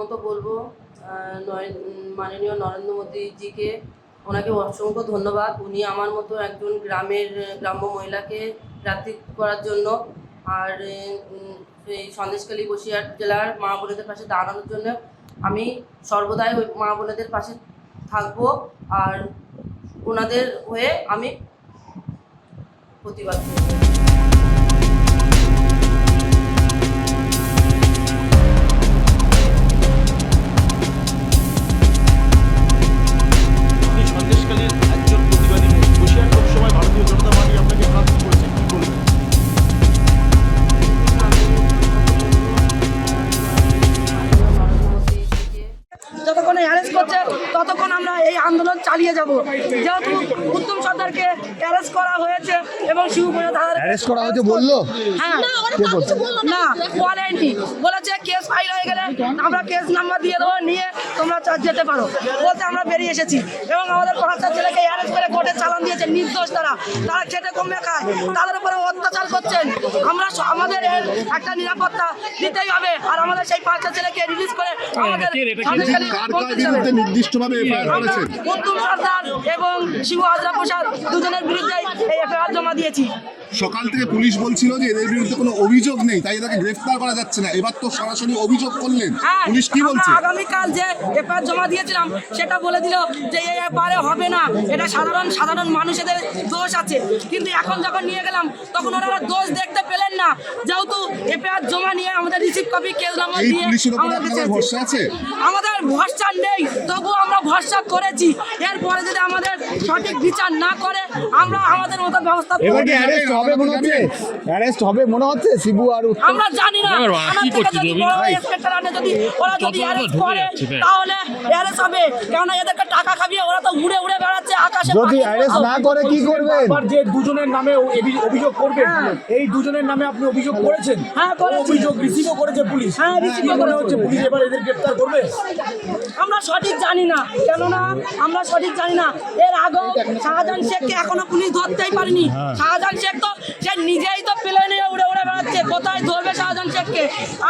প্রথমত বলব মাননীয় নরেন্দ্র মোদীজিকে ওনাকে অসংখ্য ধন্যবাদ। উনি আমার মতো একজন গ্রামের, গ্রাম্য মহিলাকে প্রার্থী করার জন্য। আর এই সন্দেশখালী বসিরহাট জেলার মা বোনেদের পাশে দাঁড়ানোর জন্য আমি সর্বদাই ওই মা বোনেদের পাশে থাকব। আর ওনাদের হয়ে আমি প্রতিবাদ করব। করছে ততক্ষণ আমরা এই আন্দোলন চালিয়ে যাব। যেহেতু উত্তম সর্দারকে অ্যারেস্ট করা হয়েছে এবং শিবপ্রসাদ হাজার অ্যারেস্ট করা হয়েছে বলল? হ্যাঁ। না বলেনি বলেছে কেস ফাইল হয়ে গেলে আমরা কেস নাম্বার দিয়ে দেবো নিয়ে তোমরা যেতে পারো। বলতে আমরা বেরিয়ে এসেছি এবং আমাদের পাঁচটা ছেলেকে অ্যারেস্ট করে কোর্টে চালান দিয়েছে নির্দোষ তারা। তারা খেটে কমে খায় তাদের উপরে অত্যাচার করছেন। আমরা আমাদের একটা নিরাপত্তা দিতেই হবে। আর আমাদের সেই পাঁচটা ছেলেকে রিলিজ করে নির্দিষ্টভাবে সর্দার এবং শিবু হাজরা প্রসাদ দুজনের বিরুদ্ধে এই এফআইআর জমা দিয়েছি। সকাল থেকে পুলিশ বলছিল যে এদের বিরুদ্ধে কোনো অভিযোগ নেই তাই এদেরকে গ্রেফতার করা যাচ্ছে না। এবার তো সরাসরি অভিযোগ করলেন। হ্যাঁ পুলিশ কি বলছে? আগামীকাল যে এফআইআর জমা দিয়েছিলাম সেটা বলে দিল যে এই এফআইআর হবে না। এটা সাধারণ সাধারণ মানুষেদের দোষ আছে। কিন্তু এখন যখন নিয়ে গেলাম তখন ওনারা দোষ দেখতে পেলেন না। যেহেতু এফআইআর জমা নিয়ে আমাদের রিসিভ কপি কেস নাম্বার দিয়ে আমাদের ভরসা আছে? আমাদের ভরসা নেই। তবুও আমরা ভরসা করেছি। এরপরে যদি আমাদের সঠিক বিচার না করে আমরা আমাদের মতো ব্যবস্থা কি হবে মনে হচ্ছে? অ্যারেস্ট হবে মনে হচ্ছে? শিবু আর আমরা জানি না। থানার থেকে যদি ওরা যদি অ্যারেস্ট করে তাহলে অ্যারেস্ট হবে। কেননা এদেরকে টাকা খাবিয়ে ওরা তো উড়ে উড়ে বেড়াচ্ছে আকাশে যদি অ্যারেস্ট না করে কি করবেন? আবার যে দুজনের নামে অভিযোগ করবেন এই দুজনের নামে আপনি অভিযোগ করেছেন? হ্যাঁ, করেছি। অভিযোগ রিসিভও করেছে পুলিশ। হ্যাঁ, কি মনে হচ্ছে পুলিশ এবার এদের গ্রেফতার করবে? আমরা সঠিক জানি না। কেননা আমরা সঠিক জানি না। এর আগেও শাহজাহান শেখকে এখনও পুলিশ ধরতেই পারেনি। শাহজাহান শেখ তো সে নিজেই তো প্লেনে উড়ে উড়ে বেড়াচ্ছে কোথায় ধরবে শাহজাহান শেখকে?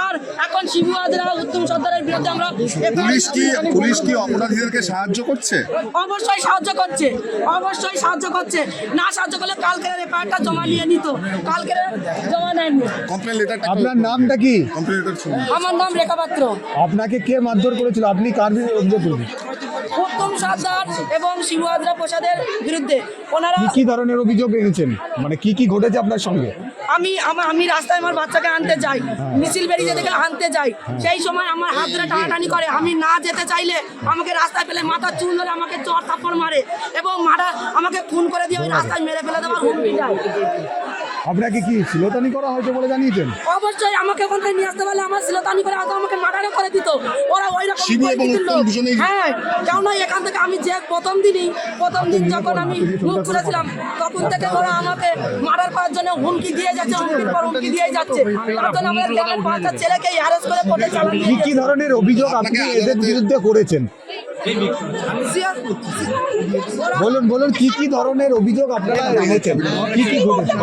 আর এখন শিবু হাজরা উত্তম সর্দারের বিরুদ্ধে আমরা পুলিশ কি পুলিশ কি অপরাধীদেরকে সাহায্য করছে? অবশ্যই সাহায্য করছে অবশ্যই সাহায্য করছে। না সাহায্য করলে কালকের এফআইআরটা জমা নিয়ে নিত কালকের জমা নেননি। কমপ্লেন লেটারটা আপনার নামটা কি? কমপ্লেন লেটার আমার নাম রেখা পাত্র। আপনাকে কে মারধর করেছিল? আপনি কার বিরুদ্ধে অভিযোগ করবেন উত্তম সর্দার এবং শিবু হাজরা প্রসাদের বিরুদ্ধে ওনারা কি কি ধরনের অভিযোগ এনেছেন মানে কি কি ঘটেছে আপনার সঙ্গে? আমি আমার আমি রাস্তায় আমার বাচ্চাকে আনতে যাই মিছিল বেরিয়ে যেতে গেলে আনতে যাই। সেই সময় আমার হাত ধরে টানাটানি করে। আমি না যেতে চাইলে আমাকে রাস্তায় ফেলে মাথা চুল ধরে আমাকে চর থাপ্পড় মারে এবং মারা আমাকে খুন করে দিয়ে ওই রাস্তায় মেরে ফেলে দেওয়ার হুমকি যায় আপনাকে কি শিলতানি করা হয়েছে বলে জানিয়েছেন? অবশ্যই আমাকে ওখান থেকে নিয়ে আসতে পারলে আমার সিলতানি করে হয়তো আমাকে মার্ডারও করে দিত। ওরা ওই রকম শিবু এবং পরিস্থিতির উত্তম দুজনেই- হ্যাঁ কেননা এখান থেকে আমি যে প্রথম দিনই প্রথম দিন যখন আমি মুখ খুলেছিলাম তখন থেকে ওরা আমাকে মার্ডার করার জন্য হুমকি দিয়ে যাচ্ছে হুমকির পর হুমকি দিয়ে যাচ্ছে। আমাদের গ্রামের পাঁচটা ছেলেকে অ্যারেস্ট করে কোর্টে চালান কি কি ধরনের অভিযোগ আপনি এদের বিরুদ্ধে করেছেন? বলুন বলুন কি কি ধরনের অভিযোগ আপনারা এনেছেন কি কি ঘটেছে?